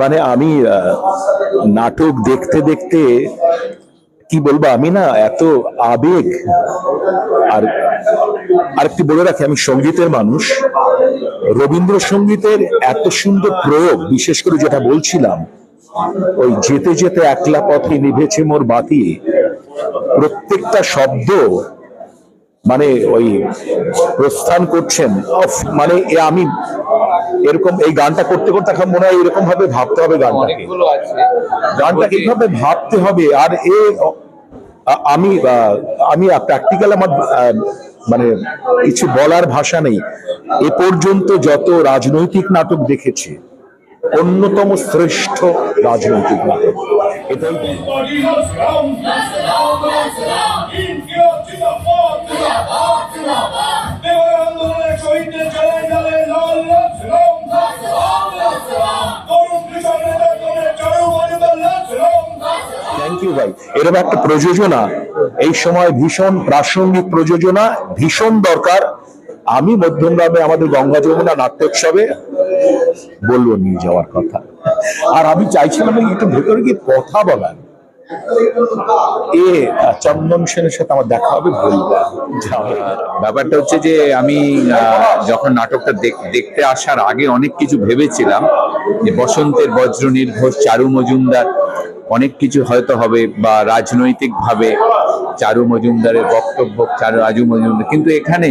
মানে আমি নাটক দেখতে দেখতে, কি বলব, আমি না এত আবেগ, আর আরেকটি বলে রাখি, আমি সঙ্গীতের মানুষ। রবীন্দ্রসঙ্গীতের এত সুন্দর প্রয়োগ, বিশেষ করে যেটা বলছিলাম, ওই যেতে যেতে একলা পথে নিভেছে মোর বাতি, প্রত্যেকটা শব্দ মানে ওই প্রস্থান করছেন মানে আমি এরকম এই গানটা করতে করতে এখন মনে হয় এরকম ভাবে ভাবতে হবে গানটাকে অনেকগুলো গানটা কীভাবে ভাবতে হবে আর এ আমি আহ, আমি প্র্যাকটিক্যাল আমার আহ, মানে কিছু বলার ভাষা নেই এ পর্যন্ত যত রাজনৈতিক নাটক দেখেছি অন্যতম শ্রেষ্ঠ রাজনৈতিক নাটক এটাই ভাই, এরকম একটা প্রযোজনা, এই সময় ভীষণ প্রাসঙ্গিক প্রযোজনা, ভীষণ দরকার। আমি মধ্যমগ্রামে আমাদের গঙ্গা যমুনা নাট্যোৎসবে বলব নিয়ে যাওয়ার কথা। আর আমি চাইছিলাম একটু ভেতরে গিয়ে কথা বলার। এ, চন্দন সেনের সাথে আমার দেখা হবে, বলব। ব্যাপারটা হচ্ছে যে আমি যখন নাটকটা দেখ- দেখতে আসার আগে অনেক কিছু ভেবেছিলাম। যে বসন্তের বজ্র নির্ঘোষ, চারু মজুমদার অনেক কিছু হয়তো হবে বা রাজনৈতিক ভাবে চারু মজুমদারের বক্তব্য চারু রাজু মজুমদার কিন্তু এখানে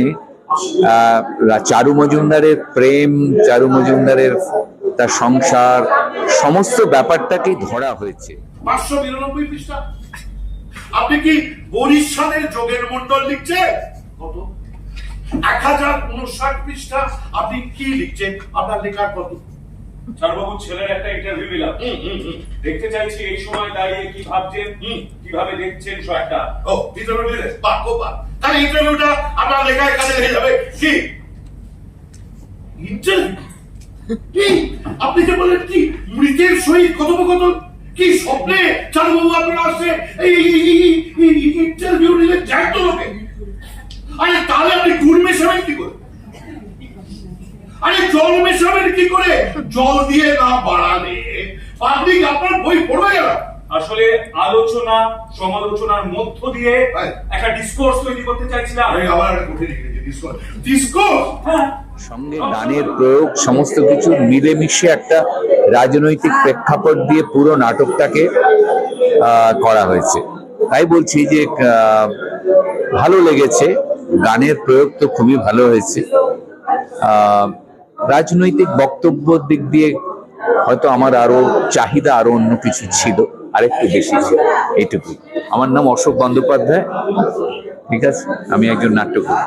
চারু মজুমদারের প্রেম, চারু মজুমদারের তার সংসার, সমস্ত ব্যাপারটাকেই ধরা হয়েছে। পাঁচশো বিরানব্বই পৃষ্ঠা। আপনি কি বরিশালের যোগের মন্ডল লিখছে? কত? এক হাজার উনষাট পৃষ্ঠা আপনি কি লিখছেন? আপনার লেখার কত? চারবাবু ছেলের একটা ইন্টারভিউ নিলাম। দেখতে চাইছি এই সময় দাঁড়িয়ে কি ভাবছেন কীভাবে দেখছেন সবটা ও ইন্টারভিউ বাহ খুব বাহ। তাহলে ইন্টারভিউটা আপনার লেখায় কাজে লেগে যাবে। কি? ইন্টারভিউ কি? আপনি যে বলেন কি মৃতের সহিত কথোপকথন? কি স্বপ্নে চারুবাবু আপনার আসছে? এই ইন্টারভিউ নিলে যায় তো লোকে। আরে তাহলে আপনি গুড় মেশাবেন কি করে আরে জল মেশাবেন কি করে? জল দিয়ে না বাড়ালে? পাবলিক আপনার বই পড়বে কেন? আসলে আলোচনা সমালোচনার মধ্য দিয়ে। একটা ডিসকোর্স তৈরি করতে চাইছিলাম। আরে আবার একটা কঠিন ডিসকোর্স ডিসকোর্স হ্যাঁ। সঙ্গে গানের প্রয়োগ সমস্ত কিছু মিলেমিশে একটা রাজনৈতিক প্রেক্ষাপট দিয়ে পুরো নাটকটাকে করা হয়েছে। তাই বলছি যে ভালো লেগেছে। গানের প্রয়োগ তো খুবই ভালো হয়েছে। আহ, রাজনৈতিক বক্তব্য দিক দিয়ে হয়তো আমার আরও চাহিদা আরও অন্য কিছু ছিল, আরেকটু বেশি ছিল, এইটুকুই। আমার নাম অশোক বন্দ্যোপাধ্যায়, ঠিক আছে? আমি একজন নাট্যকার